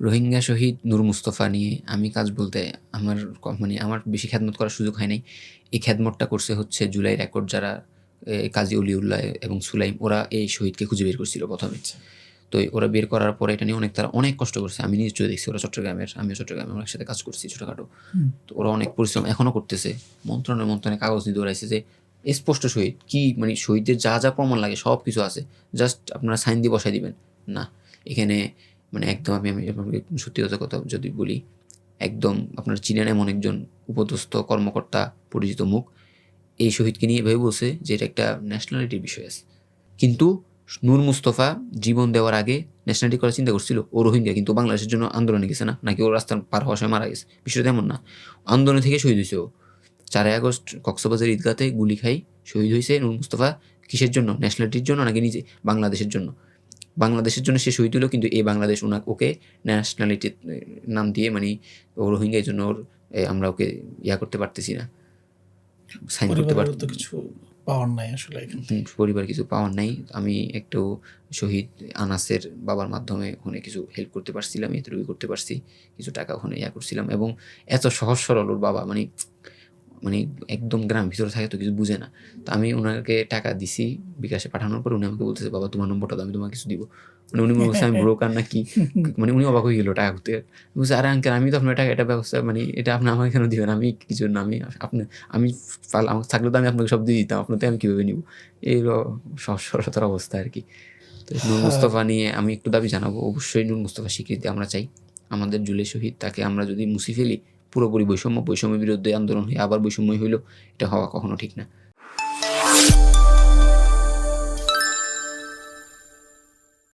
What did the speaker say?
রোহিঙ্গা শহীদ নূর মুস্তফা নিয়ে আমি কাজ বলতে আমার মানে আমার বেশি খ্যাদমত করার সুযোগ হয় নাই। এই খ্যাদমতটা করছে হচ্ছে জুলাই রেকর্ড যারা কাজী অলিউল্লাহ এবং সুলাইম ওরা এই শহীদকে খুঁজে বের করছিল প্রথমে। তো ওরা বের করার পরে এটা নিয়ে অনেক তারা অনেক কষ্ট করছে। আমি নিজে চলে দেখছি ওরা চট্টগ্রামের আমিও চট্টগ্রামে আমরা একসাথে কাজ করছি ছোটোখাটো। তো ওরা অনেক পরিশ্রম এখনও করতেছে। মন্ত্রণালয় মন্ত্রণালয়ে কাগজ নিয়ে দৌড়াইছে যে স্পষ্ট শহীদ কি মানে শহীদের যা যা প্রমাণ লাগে সব কিছু আছে। জাস্ট আপনারা সাইন দিয়ে বসাই দিবেন। না এখানে মানে একদম আমি আমি সত্যি কথা কথা যদি বলি, একদম আপনার চিনেন এমন একজন উপদস্থ কর্মকর্তা পরিচিত মুখ, এই শহীদকে নিয়ে এভাবে বলছে যে এটা একটা ন্যাশনালিটির বিষয় আছে। কিন্তু নূর মুস্তফা জীবন দেওয়ার আগে ন্যাশনালিটি করার চিন্তা করছিল, ও রোহিঙ্গা, কিন্তু বাংলাদেশের জন্য আন্দোলনে গেছে না, নাকি ও রাস্তা পার হওয়ার সময় মারা গেছে, বিষয়টা তেমন না। আন্দোলন থেকে শহীদ হয়েছে ও। চারই আগস্ট কক্সবাজার ঈদগাতে গুলি খাই শহীদ হয়েছে নূর মুস্তফা, কিসের জন্য? ন্যাশনালিটির জন্য নাকি নিজে, বাংলাদেশের জন্য? বাংলাদেশের জন্য সে শহীদ হলো কিন্তু এই বাংলাদেশ ওনা ওকে ন্যাশনালিটির নাম দিয়ে মানে ও রোহিঙ্গা জন্য ওর আমরা ওকে ইয়া করতে পারতেছি না। সাইন করতে পরিবারের পারতেছি তো কিছু পাওয়ার নাই আসলে পরিবার কিছু পাওয়ার নাই। আমি একটু শহীদ আনাসের বাবার মাধ্যমে ওখানে কিছু হেল্প করতে পারছিলাম এতটুকু করতে পারছি কিছু টাকা ওখানে ইয়া করছিলাম এবং এত সহজ সরল ওর বাবা মানে মানে একদম গ্রাম ভিতরে থাকে তো কিছু বুঝে না। তো আমি ওনাকে টাকা দিছি বিকাশে পাঠানোর পর উনি আমাকে বলতেছে বাবা তোমার নম্বরটা দাও আমি তোমাকে কিছু দিব। মানে উনি মনে আমি ব্রোকার না কি? মানে উনি অবাক হয়ে গেলো টাকা করতে। বলছে আরে আঙ্কেল আমি তো আপনার টাকা এটা ব্যবস্থা মানে এটা আপনি আমাকে কেন দিবেন? আমি কিছু না আমি আপনি আমি আমার থাকলে তো আমি আপনাকে সব দিয়ে দিতাম আপনার আমি কীভাবে নিব? এই সহজ অবস্থা আর কি। তো নূর মুস্তফা নিয়ে আমি একটু দাবি জানাব অবশ্যই নুন মুস্তফা স্বীকৃতি আমরা চাই। আমাদের জুলে শহীদ তাকে আমরা যদি মুছে ফেলি পুরোপুরি বৈষম্য বৈষম্যের বিরুদ্ধে আন্দোলন হয়ে আবার বৈষম্য হইল এটা হওয়া কখনো ঠিক না।